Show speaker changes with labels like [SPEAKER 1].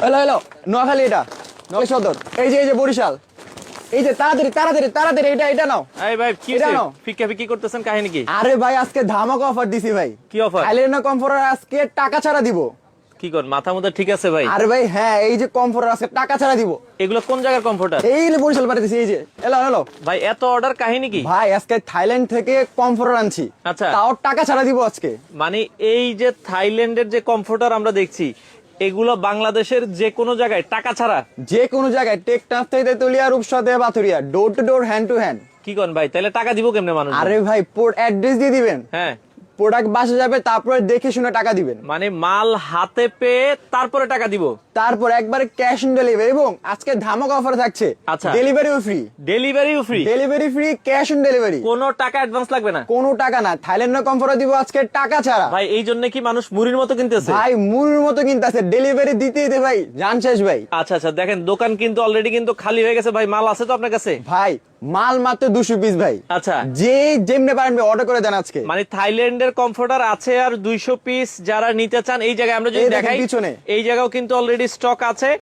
[SPEAKER 1] Hello hello Noakhali এটা নোয়াখালী সদর। এই যে এই যে বরিশাল। এই যে তাড়াতাড়ি তাড়াতাড়ি তাড়াতাড়ি এটা এটা নাও।
[SPEAKER 2] এই ভাই কি
[SPEAKER 1] এটা নাও।
[SPEAKER 2] ফিক্কা ফিক্কি করতেছেন কাহিনী কি?
[SPEAKER 1] আরে ভাই আজকে ধামাকা অফার দিছি ভাই।
[SPEAKER 2] কি
[SPEAKER 1] কমফোর্টার আজকে টাকা ছাড়া দিব।
[SPEAKER 2] কি কর মাথা ঠিক আছে ভাই?
[SPEAKER 1] আরে ভাই হ্যাঁ এই যে কমফোর্টার টাকা ছাড়া দিব।
[SPEAKER 2] এগুলো কোন জায়গার কমফোর্টার
[SPEAKER 1] এই বরিশাল পাঠাতেছি এই যে। এলো এলো।
[SPEAKER 2] ভাই এত অর্ডার কাহিনী কি?
[SPEAKER 1] ভাই আজকে থাইল্যান্ড থেকে কমফোর্টার আনছি।
[SPEAKER 2] আচ্ছা।
[SPEAKER 1] তাও টাকা ছাড়া দিব আজকে।
[SPEAKER 2] মানে এই যে থাইল্যান্ডের যে কমফোর্টার আমরা দেখছি এগুলো বাংলাদেশের যে কোনো জায়গায় টাকা ছাড়া।
[SPEAKER 1] যে কোনো জায়গায় টেকটাফ থেকে Tetulia রূপসাতে Bathuria door to door hand to hand
[SPEAKER 2] কি কোন ভাই? তাহলে টাকা দিব কেমনে মানুষ
[SPEAKER 1] আরে ভাই পোর্ট অ্যাড্রেস দিয়ে দিবেন।
[SPEAKER 2] হ্যাঁ।
[SPEAKER 1] প্রোডাক্ট বাসে যাবে তারপরে দেখে শুনে টাকা দিবেন।
[SPEAKER 2] মানে মাল হাতে পেয়ে তারপরে টাকা দিব।
[SPEAKER 1] তারপর একবারে ক্যাশ অন ডেলিভারি এবং আজকে ধামাক অফার থাকছে।
[SPEAKER 2] আচ্ছা।
[SPEAKER 1] ডেলিভারিও free
[SPEAKER 2] ডেলিভারিও free
[SPEAKER 1] delivery free cash on delivery
[SPEAKER 2] কোনো টাকা অ্যাডভান্স লাগবে না।
[SPEAKER 1] কোনো টাকা না। থাইল্যান্ড কমফোর্টার দিব আজকে টাকা ছাড়া।
[SPEAKER 2] ভাই এই জন্য কি মানুষ মুড়ির মতো কিনতেছে?
[SPEAKER 1] ভাই মুরুর মতো কিনতে আছে ডেলিভারি দিতে দিতে ভাই জান শেষ ভাই।
[SPEAKER 2] আচ্ছা আচ্ছা দেখেন দোকান কিন্তু অলরেডি কিন্তু খালি হয়ে গেছে। ভাই মাল আছে তো আপনার কাছে?
[SPEAKER 1] ভাই মাল মাত্র দুশো পিস ভাই।
[SPEAKER 2] আচ্ছা।
[SPEAKER 1] যে যেমনে পারেন অর্ডার করে দেন আজকে।
[SPEAKER 2] মানে থাইল্যান্ডের কমফোর্টার আছে আর দুইশো পিস যারা নিতে চান এই জায়গায় আমরা যদি দেখাই
[SPEAKER 1] পিছনে।
[SPEAKER 2] এই জায়গাও কিন্তু অলরেডি স্টক আছে।